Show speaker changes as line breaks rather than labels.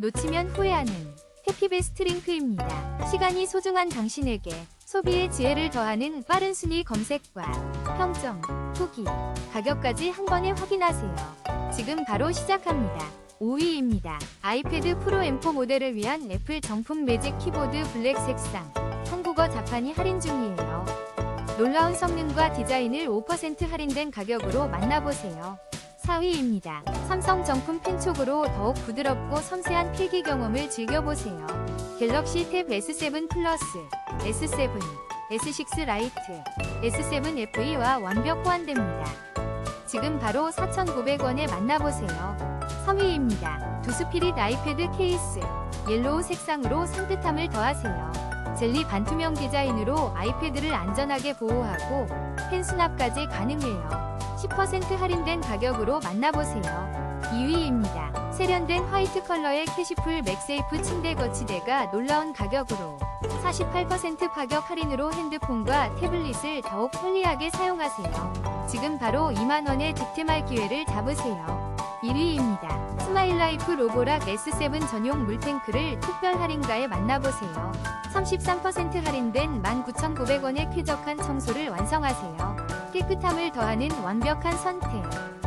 놓치면 후회하는 해피베스트 링크입니다. 시간이 소중한 당신에게 소비의 지혜를 더하는 빠른 순위 검색과 평점, 후기, 가격까지 한 번에 확인하세요. 지금 바로 시작합니다. 5위입니다. 아이패드 프로 M4 모델을 위한 애플 정품 매직 키보드 블랙 색상 한국어 자판이 할인 중이에요. 놀라운 성능과 디자인을 5% 할인된 가격으로 만나보세요. 4위입니다. 삼성 정품 펜촉으로 더욱 부드럽고 섬세한 필기 경험을 즐겨보세요. 갤럭시 탭 S7 플러스, S7, S6 라이트, S7 FE와 완벽 호환됩니다. 지금 바로 4,900원에 만나보세요. 3위입니다. 두스피릿 아이패드 케이스, 옐로우 색상으로 산뜻함을 더하세요. 젤리 반투명 디자인으로 아이패드를 안전하게 보호하고 펜 수납까지 가능해요. 10% 할인된 가격으로 만나보세요. 2위입니다. 세련된 화이트 컬러의 캐시풀 맥세이프 침대 거치대가 놀라운 가격으로 48% 가격 할인으로 핸드폰과 태블릿을 더욱 편리하게 사용하세요. 지금 바로 2만원의 득템할 기회를 잡으세요. 1위입니다. 스마일라이프 로보락 S7 전용 물탱크를 특별 할인가에 만나보세요. 33% 할인된 19,900원의 쾌적한 청소를 완성하세요. 깨끗함을 더하는 완벽한 선택.